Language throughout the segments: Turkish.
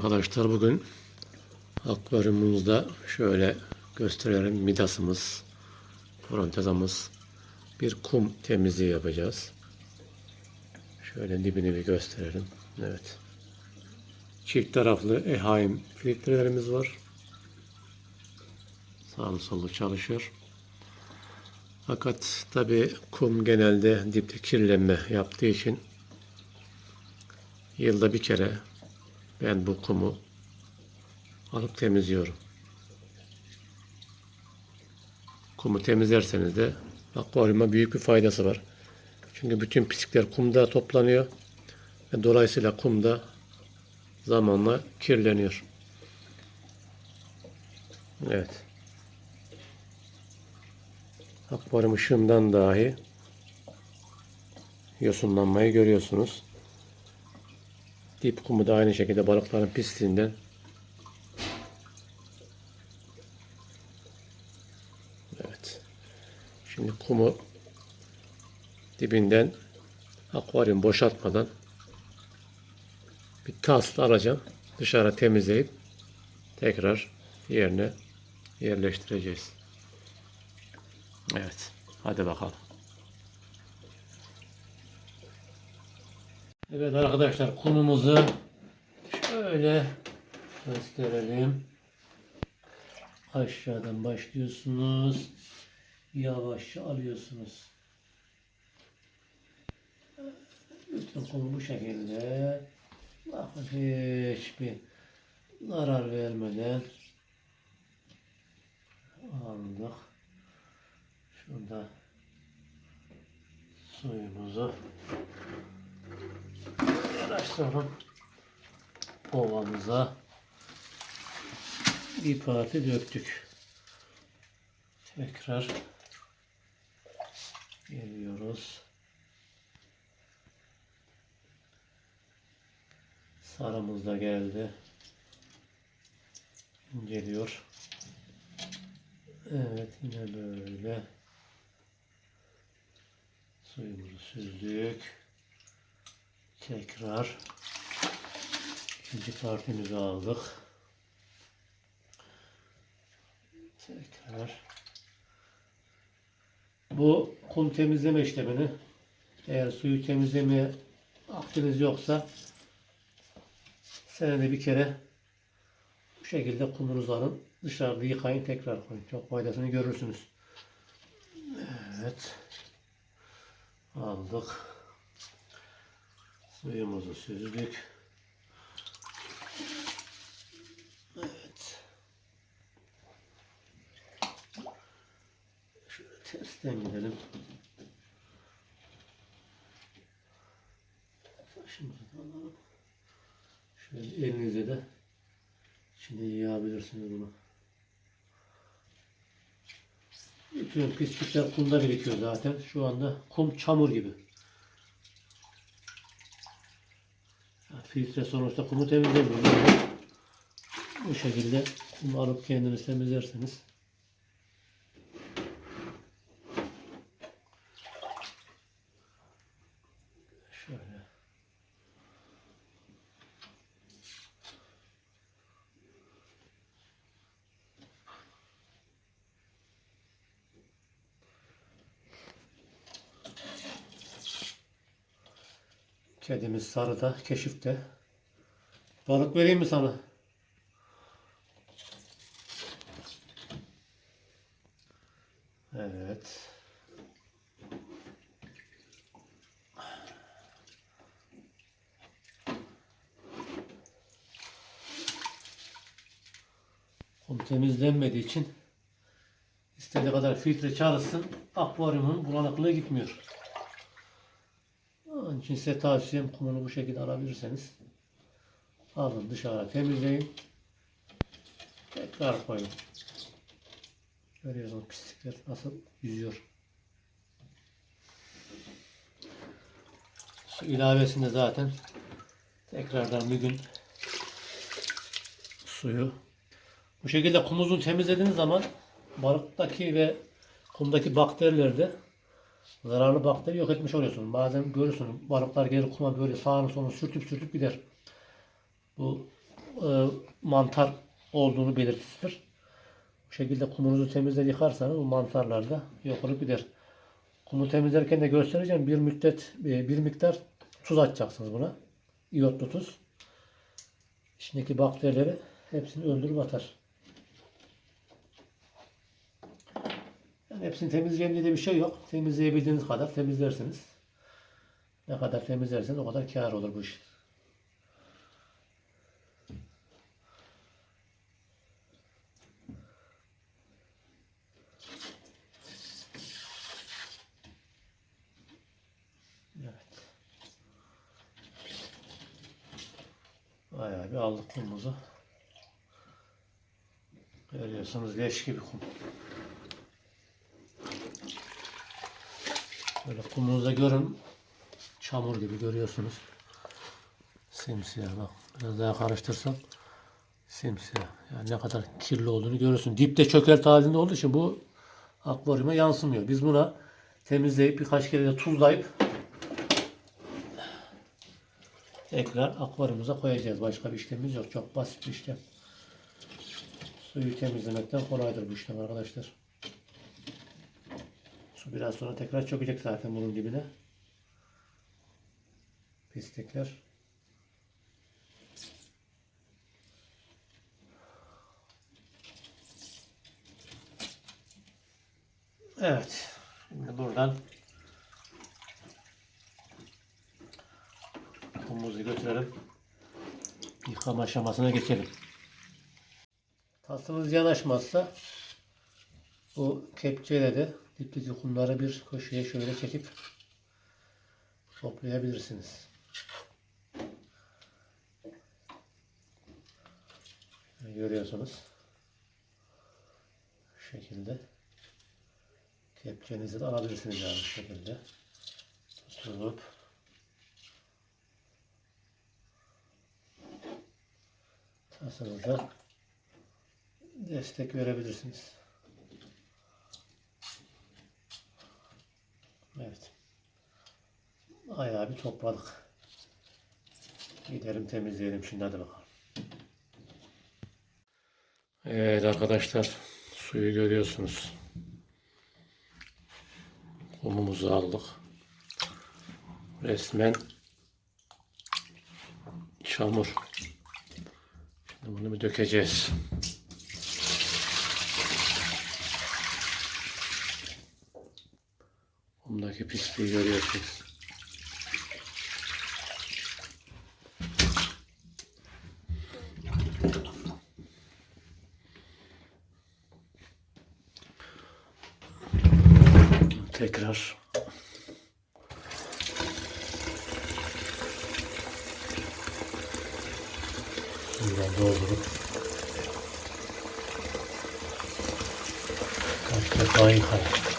arkadaşlar bugün akvaryumumuzda şöyle gösterelim midasımız, frontezamız bir kum temizliği yapacağız. Şöyle dibini bir gösterelim. Evet. Çift taraflı EHM filtrelerimiz var. Sağlı sollu çalışıyor. Fakat tabi kum genelde dipte kirlenme yaptığı için yılda bir kere ben bu kumu alıp temizliyorum. Kumu temizlerseniz de akvaryuma büyük bir faydası var. Çünkü bütün pislikler kumda toplanıyor ve dolayısıyla kumda zamanla kirleniyor. Evet. Akvaryum ışığından dahi yosunlanmayı görüyorsunuz. Dip kumu da aynı şekilde balıkların pisliğinden Evet. Şimdi kumu dibinden akvaryum boşaltmadan bir tasla alacağım. Dışarı temizleyip tekrar yerine yerleştireceğiz. Evet. Hadi bakalım. Evet arkadaşlar kumumuzu şöyle gösterelim. Aşağıdan başlıyorsunuz. Yavaşça alıyorsunuz. Bütün kumu bu şekilde bakın hiçbir zarar vermeden aldık. Şurada suyumuzu yanaştıralım ovamıza bir parti döktük. Tekrar geliyoruz. Sarımız da geldi. Geliyor. Evet yine böyle suyumuzu süzdük. Tekrar ikinci partimizi aldık. Tekrar bu kum temizleme işlemini eğer suyu temizlemeye vaktiniz yoksa senede bir kere bu şekilde kumunuzu alın. Dışarıda yıkayın tekrar koyun. Çok faydasını görürsünüz. Evet. Aldık. Suyumuzu süzdük. Evet. Şöyle tersten gidelim. Taşımızı alalım. Şöyle elinize de içine yığabilirsiniz bunu. Bütün pislikler kumda birikiyor zaten. Şu anda kum çamur gibi. Filtre sonuçta kumu temizlemiyor. Bu şekilde kumu alıp kendiniz temizlerseniz şöyle Kedimiz sarıda, keşifte. Balık vereyim mi sana? Evet. Kum temizlenmediği için istediği kadar filtre çalışsın akvaryumun bulanıklığı gitmiyor. Onun için size tavsiyem kumunu bu şekilde alabilirseniz alın dışarı temizleyin. Tekrar koyun. Görüyorsunuz pislikler nasıl yüzüyor. Su ilavesinde zaten tekrardan bir gün suyu bu şekilde kumuzu temizlediğiniz zaman balıktaki ve kumdaki bakterilerde zararlı bakteri yok etmiş oluyorsun. Bazen görürsün balıklar gelir kuma böyle sağını solunu sürtüp sürtüp gider. Bu e, mantar olduğunu belirtilir. Bu şekilde kumunuzu temizle yıkarsanız bu mantarlar da yok olup gider. Kumu temizlerken de göstereceğim. Bir müddet e, bir miktar tuz atacaksınız buna. İyotlu tuz. İçindeki bakterileri hepsini öldürüp atar. Hepsini temizleyeceğim diye bir şey yok. Temizleyebildiğiniz kadar temizlersiniz. Ne kadar temizlerseniz o kadar kâr olur bu iş. Evet. Bayağı bir aldık kumumuzu. Görüyorsunuz leş gibi kum. Böyle kumunuzu görün. Çamur gibi görüyorsunuz. Simsiyah bak. Biraz daha karıştırsam simsiyah. Yani ne kadar kirli olduğunu görürsün. Dipte çökelti halinde olduğu için bu akvaryuma yansımıyor. Biz buna temizleyip birkaç kere de tuzlayıp tekrar akvaryumuza koyacağız. Başka bir işlemimiz yok. Çok basit bir işlem. Suyu temizlemekten kolaydır bu işlem arkadaşlar. Su biraz sonra tekrar çökecek zaten bunun dibine. Pislikler. Evet. Şimdi buradan kumumuzu götürelim. Yıkama aşamasına geçelim. Tasımız yanaşmazsa bu kepçeyle de dipteki kumları bir köşeye şöyle çekip toplayabilirsiniz. Görüyorsunuz. Şu şekilde. Kepçenizi de alabilirsiniz yani şu şekilde. Tutup tasınıza destek verebilirsiniz. Evet. Ayağı bir topladık. Gidelim temizleyelim şimdi hadi bakalım. Evet arkadaşlar suyu görüyorsunuz. Kumumuzu aldık. Resmen çamur. Şimdi bunu bir dökeceğiz. Kumdaki pisliği görüyorsunuz. Tekrar suyla doldurup kaç defa yıkayın.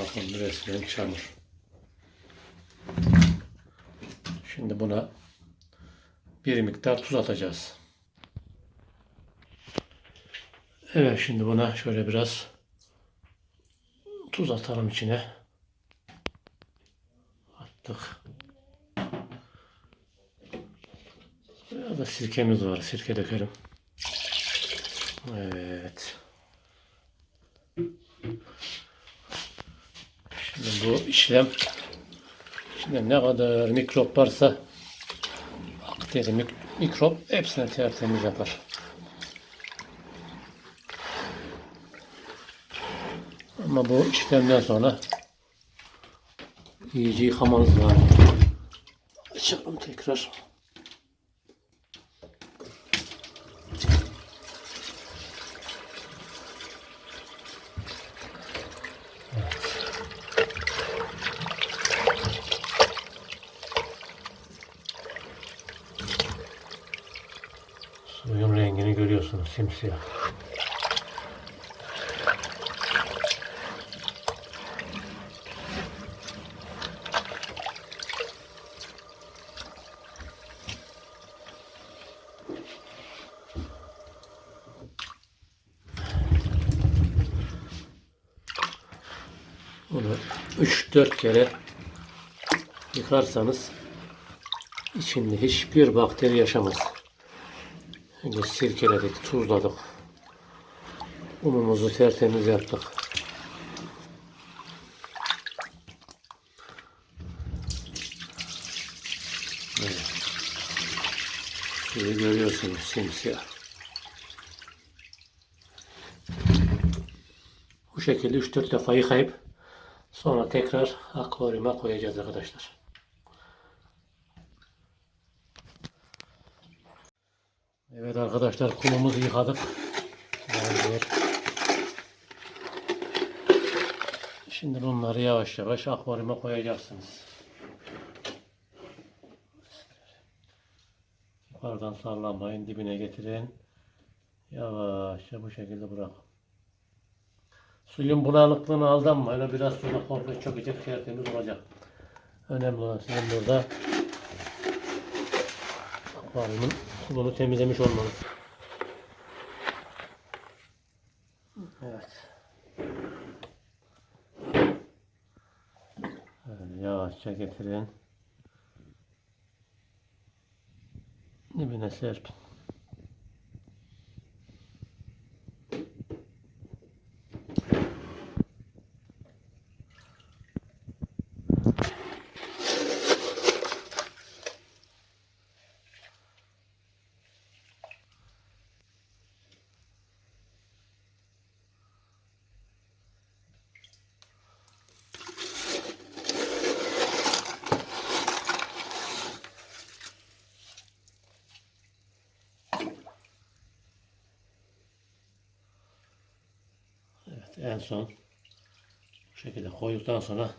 Bakın resmen çamur. Şimdi buna bir miktar tuz atacağız. Evet şimdi buna şöyle biraz tuz atalım içine. Attık. Biraz da sirkemiz var. Sirke dökelim. Evet. Şimdi bu işlem şimdi ne kadar mikrop varsa bakteri, mik- mikrop hepsini tertemiz yapar. Ama bu işlemden sonra iyice yıkamanız lazım. Açalım tekrar. Suyun görüyorsunuz simsiyah. Onu 3-4 kere yıkarsanız içinde hiçbir bakteri yaşamaz. Önce sirkeledik, tuzladık. Unumuzu tertemiz yaptık. Evet. Suyu görüyorsunuz simsiyah. Bu şekilde 3-4 defa yıkayıp sonra tekrar akvaryuma koyacağız arkadaşlar. Evet arkadaşlar kumumuzu yıkadık. Şimdi bunları yavaş yavaş akvaryuma koyacaksınız. Yukarıdan sallamayın, dibine getirin. Yavaşça bu şekilde bırak. Suyun bulanıklığına aldanma. Öyle biraz sonra komple çökecek, tertemiz olacak. Önemli olan sizin burada akvaryumun kulunu temizlemiş olmanız. Evet. Böyle yavaşça getirin. Dibine serpin. Evet en son bu şekilde koyduktan sonra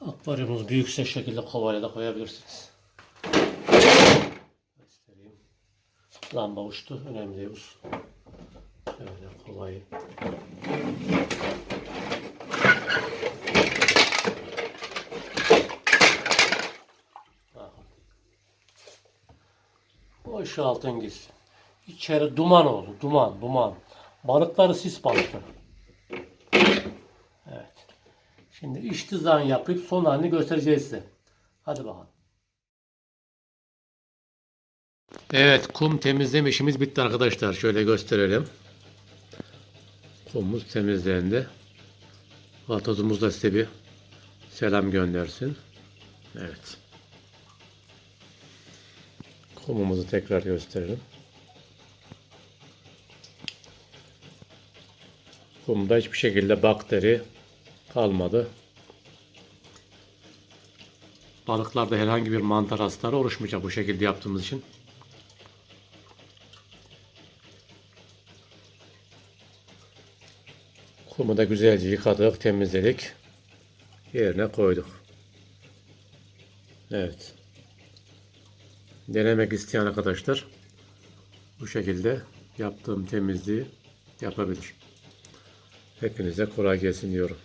akvaryumunuz büyükse şekilde kovayla da koyabilirsiniz. Göstereyim. Lamba uçtu. Önemli değil. Şöyle kovayı. Boşaltın gitsin. İçeri duman oldu. Duman, duman. Balıkları sis balıkları. Şimdi iç dizayn yapıp son halini göstereceğiz size. Hadi bakalım. Evet kum temizleme işimiz bitti arkadaşlar. Şöyle gösterelim. Kumumuz temizlendi. Vatozumuz da size bir selam göndersin. Evet. Kumumuzu tekrar gösterelim. Kumda hiçbir şekilde bakteri kalmadı. Balıklarda herhangi bir mantar hastalığı oluşmayacak bu şekilde yaptığımız için. Kumu da güzelce yıkadık, temizledik. Yerine koyduk. Evet. Denemek isteyen arkadaşlar bu şekilde yaptığım temizliği yapabilir. Hepinize kolay gelsin diyorum.